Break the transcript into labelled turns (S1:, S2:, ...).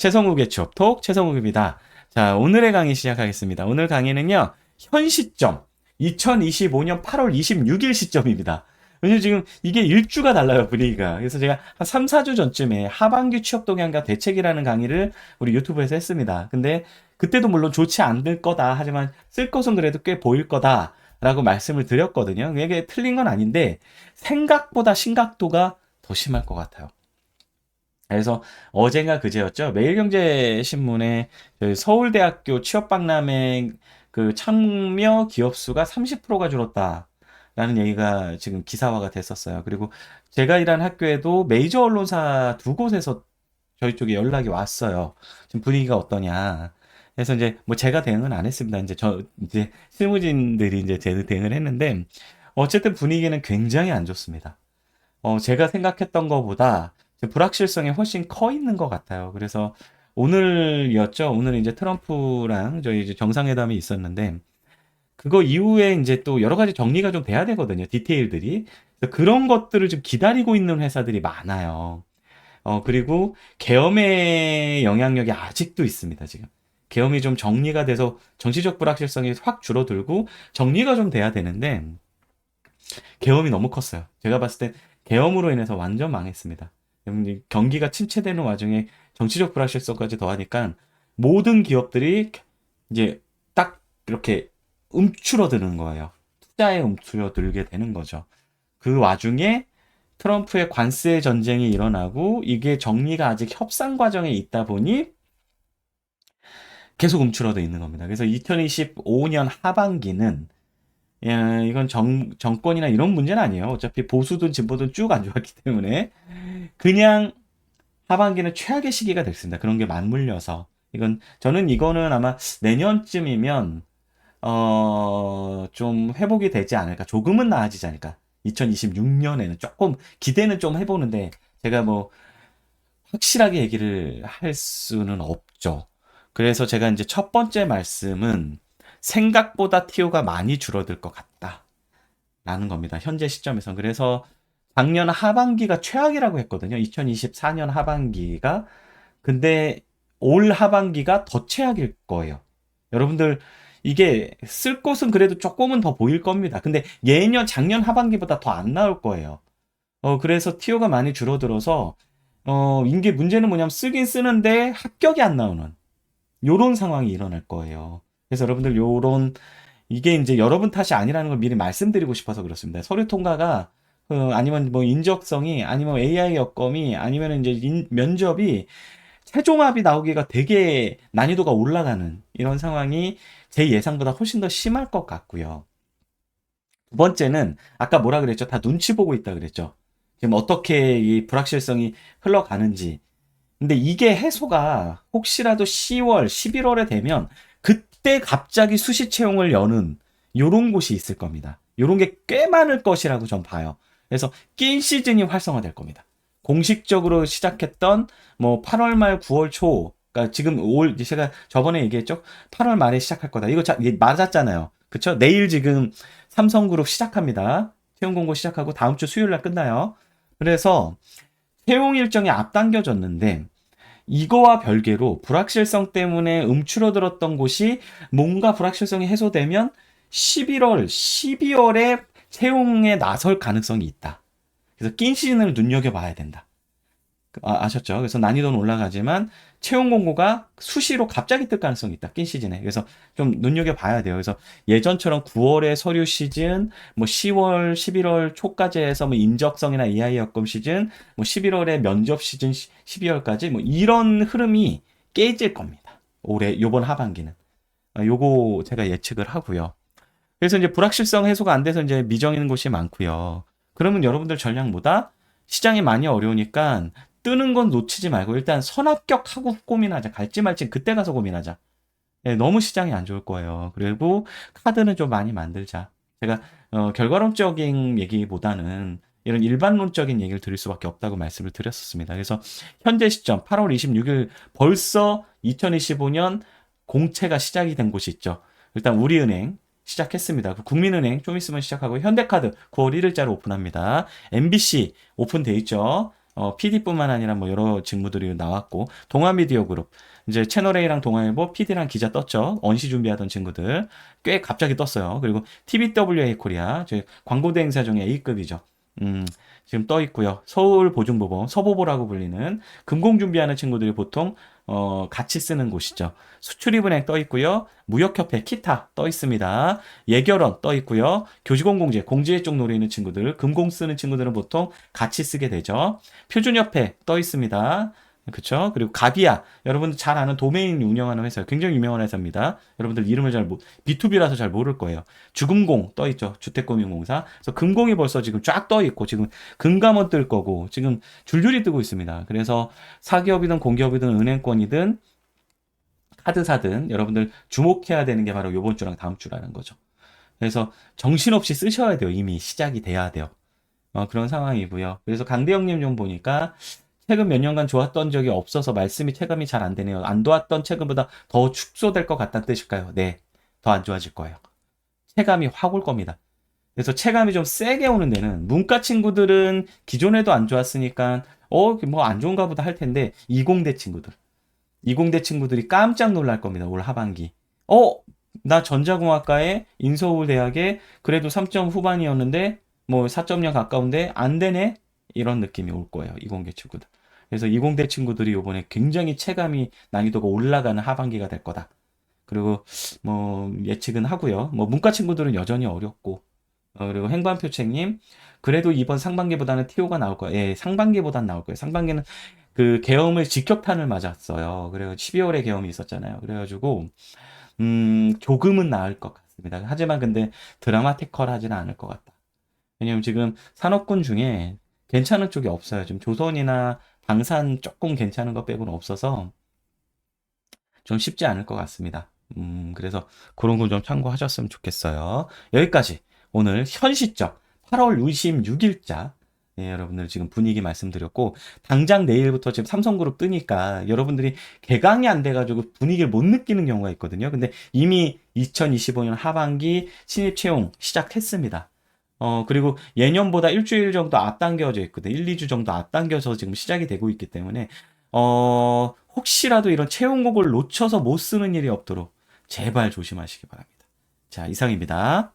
S1: 최성욱의 취업톡 최성욱입니다. 자, 오늘의 강의 시작하겠습니다. 오늘 강의는요, 현 시점, 2025년 8월 26일 시점입니다. 왜냐면 지금 이게 일주가 달라요, 분위기가. 그래서 제가 한 3, 4주 전쯤에 하반기 취업 동향과 대책이라는 강의를 우리 유튜브에서 했습니다. 근데 그때도 물론 좋지 않을 거다. 하지만 쓸 것은 그래도 꽤 보일 거다. 라고 말씀을 드렸거든요. 이게 틀린 건 아닌데 생각보다 심각도가 더 심할 것 같아요. 그래서 어젠가 그제였죠. 매일경제신문에 서울대학교 취업박람회 그 참여 기업 수가 30%가 줄었다. 라는 얘기가 지금 기사화가 됐었어요. 그리고 제가 일한 학교에도 메이저 언론사 두 곳에서 저희 쪽에 연락이 왔어요. 지금 분위기가 어떠냐. 그래서 이제 뭐 제가 대응은 안 했습니다. 이제 저 이제 실무진들이 이제 제 대응을 했는데 어쨌든 분위기는 굉장히 안 좋습니다. 어 제가 생각했던 것보다 불확실성이 훨씬 커 있는 것 같아요. 그래서 오늘이었죠. 오늘 이제 트럼프랑 저희 이제 정상회담이 있었는데 그거 이후에 이제 또 여러 가지 정리가 좀 돼야 되거든요. 디테일들이. 그런 것들을 좀 기다리고 있는 회사들이 많아요. 어, 그리고 계엄의 영향력이 아직도 있습니다, 지금. 계엄이 좀 정리가 돼서 정치적 불확실성이 확 줄어들고 정리가 좀 돼야 되는데 계엄이 너무 컸어요. 제가 봤을 때 계엄으로 인해서 완전 망했습니다. 경기가 침체되는 와중에 정치적 불확실성까지 더하니까 모든 기업들이 이제 딱 이렇게 움츠러드는 거예요. 투자에 움츠러들게 되는 거죠. 그 와중에 트럼프의 관세 전쟁이 일어나고 이게 정리가 아직 협상 과정에 있다 보니 계속 움츠러져 있는 겁니다. 그래서 2025년 하반기는 야, 이건 정, 정권이나 이런 문제는 아니에요. 어차피 보수든 진보든 쭉 안 좋았기 때문에 그냥 하반기는 최악의 시기가 됐습니다. 그런 게 맞물려서 이건 저는 이거는 아마 내년쯤이면 어, 좀 회복이 되지 않을까. 조금은 나아지지 않을까. 2026년에는 조금 기대는 좀 해보는데 제가 뭐 확실하게 얘기를 할 수는 없죠. 그래서 제가 이제 첫 번째 말씀은 생각보다 TO가 많이 줄어들 것 같다. 라는 겁니다. 현재 시점에서. 그래서 작년 하반기가 최악이라고 했거든요. 2024년 하반기가. 근데 올 하반기가 더 최악일 거예요. 여러분들 이게 쓸 곳은 그래도 조금은 더 보일 겁니다. 근데 예년 작년 하반기보다 더 안 나올 거예요. 어 그래서 티오가 많이 줄어들어서 어 이게 문제는 뭐냐면 쓰긴 쓰는데 합격이 안 나오는 요런 상황이 일어날 거예요. 그래서 여러분들 요런 이게 이제 여러분 탓이 아니라는 걸 미리 말씀드리고 싶어서 그렇습니다. 서류 통과가 어, 아니면 뭐 인적성이 아니면 AI 여건이 아니면 이제 인, 면접이 최종합이 나오기가 되게 난이도가 올라가는 이런 상황이 제 예상보다 훨씬 더 심할 것 같고요. 두 번째는 아까 뭐라 그랬죠? 다 눈치 보고 있다 그랬죠. 지금 어떻게 이 불확실성이 흘러가는지. 근데 이게 해소가 혹시라도 10월, 11월에 되면 그때 갑자기 수시 채용을 여는 요런 곳이 있을 겁니다. 요런 게 꽤 많을 것이라고 전 봐요. 그래서 낀 시즌이 활성화될 겁니다. 공식적으로 시작했던 뭐 8월 말 9월 초 그러니까 지금 올 제가 저번에 얘기했죠. 8월 말에 시작할 거다. 이거 자, 맞았잖아요. 그쵸? 내일 지금 삼성그룹 시작합니다. 채용 공고 시작하고 다음 주 수요일 날 끝나요. 그래서 채용 일정이 앞당겨졌는데 이거와 별개로 불확실성 때문에 움츠러들었던 곳이 뭔가 불확실성이 해소되면 11월, 12월에 채용에 나설 가능성이 있다. 그래서 낀 시즌을 눈여겨봐야 된다. 아, 셨죠 그래서 난이도는 올라가지만 채용 공고가 수시로 갑자기 뜰 가능성이 있다. 낀 시즌에. 그래서 좀 눈여겨봐야 돼요. 그래서 예전처럼 9월에 서류 시즌, 뭐 10월, 11월 초까지 해서 뭐 인적성이나 EI 여건 시즌, 뭐 11월에 면접 시즌 12월까지 뭐 이런 흐름이 깨질 겁니다. 올해, 요번 하반기는. 아, 요거 제가 예측을 하고요. 그래서 이제 불확실성 해소가 안 돼서 이제 미정인 곳이 많고요. 그러면 여러분들 전략보다 시장이 많이 어려우니까 뜨는 건 놓치지 말고 일단 선합격하고 고민하자. 갈지 말지 그때 가서 고민하자. 네, 너무 시장이 안 좋을 거예요. 그리고 카드는 좀 많이 만들자. 제가 어, 결과론적인 얘기보다는 이런 일반론적인 얘기를 드릴 수밖에 없다고 말씀을 드렸었습니다. 그래서 현재 시점 8월 26일 벌써 2025년 공채가 시작이 된 곳이 있죠. 일단 우리은행 시작했습니다. 그 국민은행 좀 있으면 시작하고 현대카드 9월 1일자로 오픈합니다. MBC 오픈돼 있죠. 어, PD뿐만 아니라 뭐 여러 직무들이 나왔고 동아미디어 그룹 이제 채널 A랑 동아일보 PD랑 기자 떴죠. 언시 준비하던 친구들 꽤 갑자기 떴어요. 그리고 TBWA 코리아 저희 광고 대행사 중에 A급이죠. 음, 지금 떠 있고요. 서울 보증보험 서보보라고 불리는 금공 준비하는 친구들이 보통 어, 같이 쓰는 곳이죠. 수출입은행 떠 있고요. 무역협회 키타 떠 있습니다. 예결원 떠 있고요. 교직원공제 공제 쪽 노리는 친구들 금공 쓰는 친구들은 보통 같이 쓰게 되죠. 표준협회 떠 있습니다. 그쵸? 그리고 가비아. 여러분들 잘 아는 도메인 운영하는 회사. 굉장히 유명한 회사입니다. 여러분들 이름을 잘 모, B2B라서 잘 모를 거예요. 주금공 떠 있죠. 주택금융공사. 그래서 금공이 벌써 지금 쫙 떠 있고, 지금 금감원 뜰 거고, 지금 줄줄이 뜨고 있습니다. 그래서 사기업이든 공기업이든 은행권이든 카드사든 여러분들 주목해야 되는 게 바로 요번 주랑 다음 주라는 거죠. 그래서 정신없이 쓰셔야 돼요. 이미 시작이 돼야 돼요. 어, 그런 상황이고요. 그래서 강대영님 좀 보니까 최근 몇 년간 좋았던 적이 없어서 말씀이 체감이 잘 안 되네요. 안 좋았던 최근보다 더 축소될 것 같다는 뜻일까요? 네. 더 안 좋아질 거예요. 체감이 확 올 겁니다. 그래서 체감이 좀 세게 오는 데는 문과 친구들은 기존에도 안 좋았으니까 어, 뭐 안 좋은가 보다 할 텐데 이공대 친구들. 이공대 친구들이 깜짝 놀랄 겁니다. 올 하반기. 어, 나 전자공학과에 인서울 대학에 그래도 3점 후반이었는데 뭐 4.0 가까운데 안 되네? 이런 느낌이 올 거예요. 이공계 친구들. 그래서 이공대 친구들이 이번에 굉장히 체감이 난이도가 올라가는 하반기가 될 거다. 그리고 뭐 예측은 하고요. 뭐 문과 친구들은 여전히 어렵고 어, 그리고 행반표책님 그래도 이번 상반기보다는 TO가 나올 거예요. 예, 상반기보단 나올 거예요. 상반기는 그 계엄을 직격탄을 맞았어요. 그래서 12월에 계엄이 있었잖아요. 그래가지고 음, 조금은 나을 것 같습니다. 하지만 근데 드라마티컬하지는 않을 것 같다. 왜냐면 지금 산업군 중에 괜찮은 쪽이 없어요. 지금 조선이나 방산 조금 괜찮은 것 빼고는 없어서 좀 쉽지 않을 것 같습니다. 음, 그래서 그런 거좀 참고하셨으면 좋겠어요. 여기까지 오늘 현 시점 8월 26일자 예, 여러분들 지금 분위기 말씀드렸고 당장 내일부터 지금 삼성그룹 뜨니까 여러분들이 개강이 안 돼가지고 분위기를 못 느끼는 경우가 있거든요. 근데 이미 2025년 하반기 신입 채용 시작했습니다. 어, 그리고 예년보다 일주일 정도 앞당겨져 있거든. 1, 2주 정도 앞당겨서 지금 시작이 되고 있기 때문에 어, 혹시라도 이런 채용곡을 놓쳐서 못 쓰는 일이 없도록 제발 조심하시기 바랍니다. 자, 이상입니다.